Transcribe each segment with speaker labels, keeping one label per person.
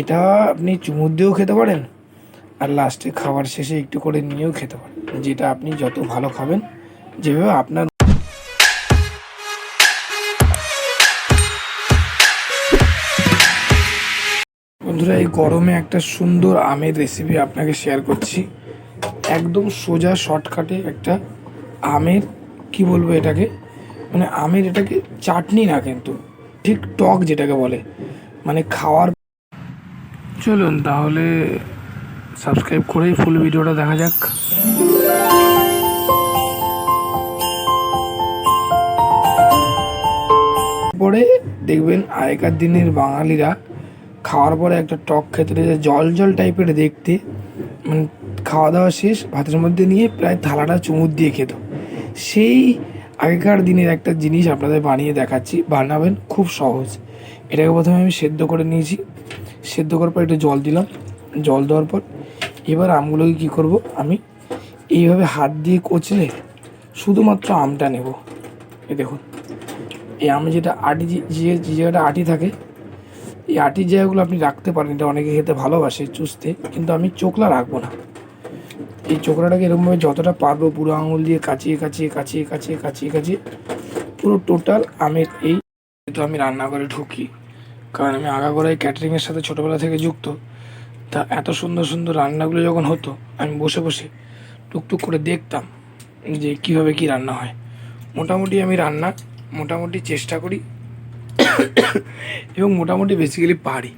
Speaker 1: এটা আপনি চুমুর দিয়েও খেতে পারেন, আর লাস্টে খাবার শেষে একটু করে নিয়েও খেতে পারেন। যেটা আপনি যত ভালো খাবেন, যেভাবে আপনার বন্ধুরা, এই গরমে একটা সুন্দর আমের রেসিপি আপনাকে শেয়ার করছি। একদম সোজা শর্টকাটে একটা আমের, কি বলব এটাকে? মানে আমের এটাকে চাটনি না কিন্তু, ঠিক টক যেটাকে বলে। মানে খাওয়ার চলুন তাহলে সাবস্ক্রাইব করেই ফুল ভিডিওটা দেখা যাক। পরে দেখবেন আগেকার দিনের বাঙালিরা খাওয়ার পরে একটা টক খেতে যে জল জল টাইপের দেখতে। মানে খাওয়া দাওয়া শেষ, ভাতের মধ্যে নিয়ে প্রায় থালাটা চুমুর দিয়ে খেত। সেই আগেকার দিনের একটা জিনিস আপনাদের বানিয়ে দেখাচ্ছি, বানাবেন খুব সহজ। এটাকে প্রথমে আমি সেদ্ধ করে নিয়েছি। সেদ্ধ করার পর একটু জল দিলাম। জল দেওয়ার পর এবার আমগুলোকে কী করব আমি? এইভাবে হাত দিয়ে কচলে শুধুমাত্র আমটা নেব। এই দেখুন, এই আম যেটা আটি, যে জায়গাটা আটি থাকে, এই আটির জায়গাগুলো আপনি রাখতে পারেন। এটা অনেকে খেতে ভালোবাসে চুষতে, কিন্তু আমি চোখলা রাখব না। এই চোখলাটাকে এরকমভাবে যতটা পারব পুরো আঙুল দিয়ে কাচিয়ে কাচিয়ে কাচিয়ে কাচিয়ে কাচিয়ে কাচিয়ে পুরো টোটাল আমের এই তো আমি রান্নাঘরে ঢুকি কারণ আমি আগাগোড়াই ক্যাটারিংয়ের সাথে ছোটোবেলা থেকে যুক্ত। তা এত সুন্দর সুন্দর রান্নাগুলো যখন হতো, আমি বসে বসে টুকটুক করে দেখতাম যে কীভাবে কী রান্না হয়। মোটামুটি আমি রান্না মোটামুটি চেষ্টা করি এবং মোটামুটি বেসিক্যালি পারি।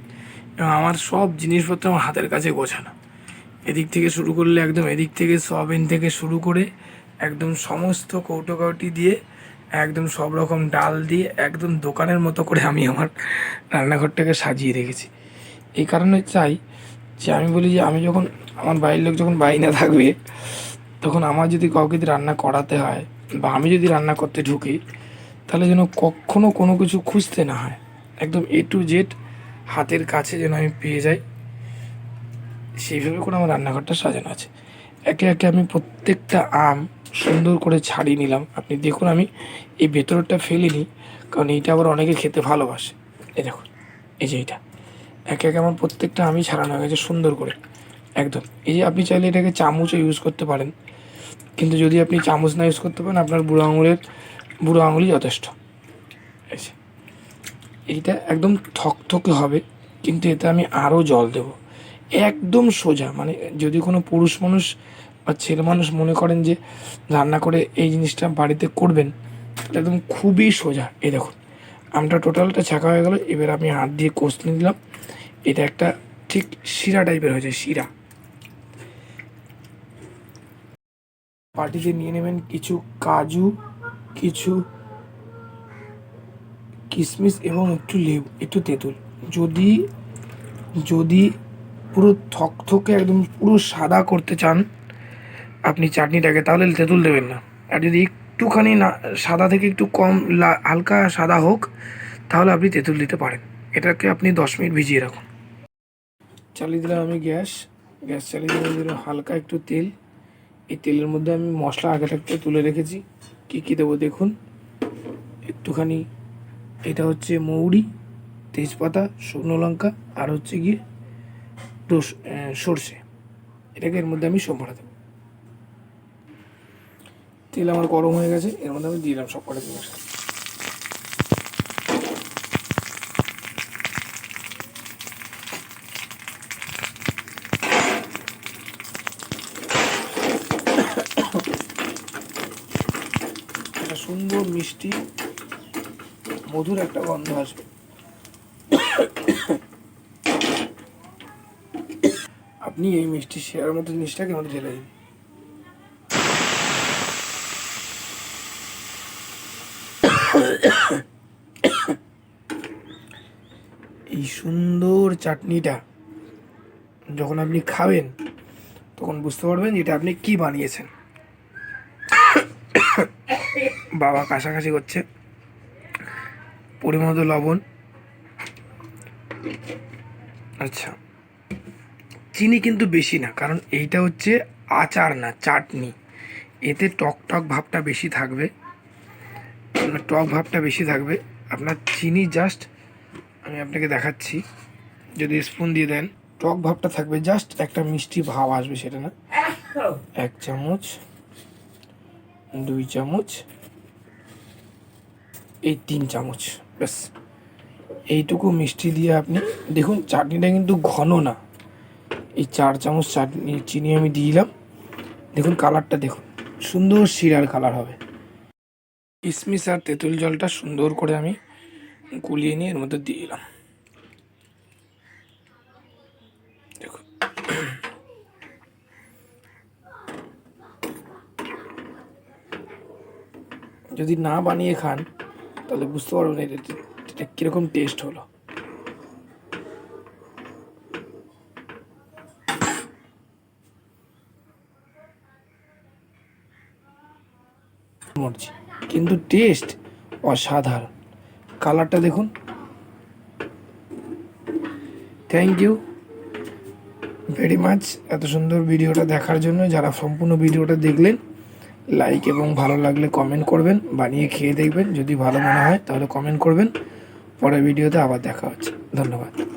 Speaker 1: এবং আমার সব জিনিসপত্র আমার হাতের কাছে গোছানো। এদিক থেকে শুরু করলে একদম এদিক থেকে সয়াবিন থেকে শুরু করে একদম সমস্ত কৌটো কাউটি দিয়ে একদম সব রকম ডাল দিয়ে একদম দোকানের মতো করে আমি আমার রান্নাঘরটাকে সাজিয়ে রেখেছি। এই কারণে চাই যে আমি বলি যে আমি যখন আমার বাড়ির লোক যখন বাড়ি না থাকবে, তখন আমার যদি কাউকে যদি রান্না করাতে হয় বা আমি যদি রান্না করতে ঢুকি, তাহলে যেন কখনো কোনো কিছু খুঁজতে না হয়। একদম এ টু জেড হাতের কাছে যেন আমি পেয়ে যাই। সেইভাবে করে আমার রান্নাঘরটা সাজানো আছে। একে একে আমি প্রত্যেকটা আম সুন্দর করে ছাড়িয়ে নিলাম। আপনি দেখুন আমি এই ভেতরটা ফেলিনি, কারণ এইটা আবার অনেকে খেতে ভালোবাসে। এই দেখুন, এই যে এইটা। একে একে আমার প্রত্যেকটা আমি ছাড়ানো হয়ে গেছে সুন্দর করে। একদম। এই যে আপনি চাইলে এটাকে চামচও ইউজ করতে পারেন। কিন্তু যদি আপনি চামচ না ইউজ করতে পারেন, আপনার বুড়ো আঙুলের, বুড়ো আঙুলই যথেষ্ট। এইটা একদম থকথকে হবে, কিন্তু এতে আমি আরও জল দেব। একদম সোজা মানে যদি কোনো পুরুষ মানুষ বা ছেলে মানুষ মনে করেন যে রান্না করে এই জিনিসটা বাড়িতে করবেন তাহলে একদম খুবই সোজা। এই দেখুন, আমটা টোটালটা ছাঁকা হয়ে গেল, এবার আমি হাত দিয়ে কষলে দিলাম এটা একটা ঠিক শিরা টাইপের হয়েছে, শিরা। পার্টিতে নিয়ে নেবেন কিছু কাজু, কিছু কিশমিশ এবং একটু লেবু, একটু তেঁতুল। যদি যদি পুরো থকথকে একদম পুরো সাদা করতে চান আপনি চাটনিটাকে তাহলে তেঁতুল দেবেন না। আর যদি একটুখানি না, সাদা থেকে একটু কম হালকা সাদা হোক, তাহলে আপনি তেঁতুল দিতে পারেন। এটাকে আপনি দশ মিনিট ভিজিয়ে রাখুন। চালিয়ে দিলাম আমি গ্যাস। গ্যাস চালিয়ে দিলাম দিলাম হালকা একটু তেল। এই তেলের মধ্যে আমি মশলা আগে থাকতে তুলে রেখেছি। কী কী দেবো দেখুন। একটুখানি, এটা হচ্ছে মৌরি, তেজপাতা, শুকনো লঙ্কা, আর হচ্ছে গিয়ে সর্ষে। এটাকে এর মধ্যে আমি সোমবার দেবো। তেল আমার গরম হয়ে গেছে, এর মধ্যে আমি দিলাম সব কটা জিনিস। সুন্দর মিষ্টি, মধুর একটা গন্ধ আসবে। আপনি এই মিষ্টি শেয়ার মতো জিনিসটাকে আমাদের ঢেলে দিন। এই সুন্দর চাটনিটা যখন আপনি খাবেন, তখন বুঝতে পারবেন এটা আপনি কি বানিয়েছেন। বাবা কাছাকাছি করছে। পরিমাণ লবণ। আচ্ছা। চিনি কিন্তু বেশি না, কারণ এইটা হচ্ছে আচার না, চাটনি। এতে টক টক ভাবটা বেশি থাকবে। আপনার টক ভাবটা বেশি থাকবে। আপনার চিনি জাস্ট আমি আপনাকে দেখাচ্ছি। যদি স্পুন দিয়ে দেন টক ভাবটা থাকবে জাস্ট একটা মিষ্টি ভাব আসবে সেটা না। এক চামচ, দুই চামচ, এই তিন চামচ, ব্যাস। এইটুকু মিষ্টি দিয়ে আপনি, দেখুন চাটনিটা কিন্তু ঘন না। এই চার চামচ চাটনি, চিনি আমি দিলাম। দেখুন কালারটা দেখুন, সুন্দর শিরার কালার হবে। কিশমিশ আর তেঁতুল জলটা সুন্দর করে আমি গুলিয়ে নিয়ে এর মধ্যে দিয়ে দিলাম। যদি না বানিয়ে খান, তাহলে বুঝতে পারবেন এটা কীরকম টেস্ট হলো। মরছি। কিন্তু টেস্ট অসাধারণ। কালারটা দেখুন। থ্যাংক ইউ ভেরি মাচ এত সুন্দর ভিডিওটা দেখার জন্য যারা সম্পূর্ণ ভিডিওটা দেখলেন লাইক এবং ভালো লাগলে কমেন্ট করবেন, বানিয়ে খেয়ে দেখবেন। যদি ভালো মনে হয়, তাহলে কমেন্ট করবেন। পরের ভিডিওতে আবার দেখা হচ্ছে। ধন্যবাদ।